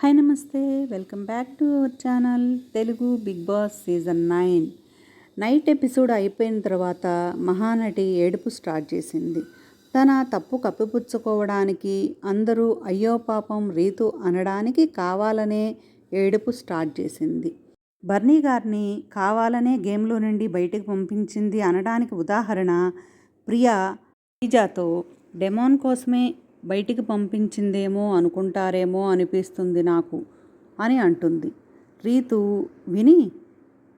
Hi నమస్తే welcome back to our channel Telugu big boss season nine. Night episode అయిపోయిన తర్వాత మహానటి ఏడుపు start చేసింది. తన తప్పు కప్పిపుచ్చుకోవడానికి అందరూ అయ్యో పాపం రీతు అనడానికి కావాలనే ఏడుపు స్టార్ట్ చేసింది. బర్నీ గారిని కావాలనే గేమ్లో నుండి బయటకు పంపించింది అనడానికి ఉదాహరణ ప్రియా పిజాతో డెమోన్ కోసమే బయటికి పంపించిందేమో అనుకుంటారేమో అనిపిస్తుంది నాకు అని అంటుంది. రీతు విని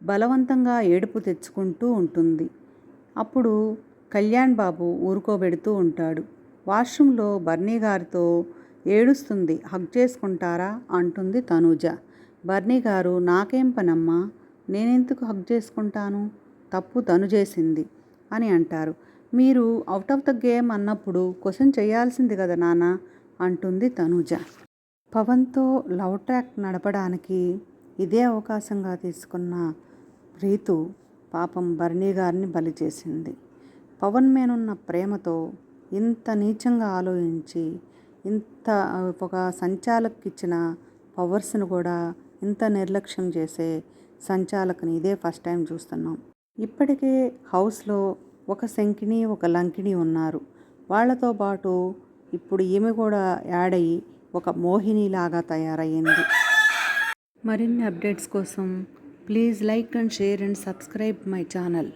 బలవంతంగా ఏడుపు తెచ్చుకుంటూ ఉంటుంది. అప్పుడు కళ్యాణ్ బాబు ఊరుకోబెడుతూ ఉంటాడు. వాష్రూమ్లో బర్నీ గారితో ఏడుస్తుంది హగ్ చేసుకుంటారా? అంటుంది తనూజ. బర్నీ గారు నాకేం పనమ్మా? నేనెందుకు హగ్ చేసుకుంటాను? తప్పు తను చేసింది అని అంటారు. మీరు అవుట్ ఆఫ్ ద గేమ్ అన్నప్పుడు క్వశ్చన్ చేయాల్సింది కదా నాన్న? అంటుంది తనూజ. పవన్తో లవ్ ట్రాక్ నడపడానికి ఇదే అవకాశంగా తీసుకున్న రీతు పాపం భరణి గారిని బలి చేసింది. పవన్ మీనున్న ప్రేమతో ఇంత నీచంగా ఆలోచించి ఇంత ఒక సంచాలకుకి ఇచ్చిన పవర్స్ను కూడా ఇంత నిర్లక్ష్యం చేసే సంచాలకుని ఇదే ఫస్ట్ టైం చూస్తున్నాం. ఇప్పటికే హౌస్లో ఒక శంకిని ఒక లంకిని ఉన్నారు. వాళ్ళతో పాటు ఇప్పుడు ఈమె కూడా యాడ్ అయ్యి ఒక మోహినిలాగా తయారయ్యింది. మరిన్ని అప్డేట్స్ కోసం please like and share and subscribe my channel.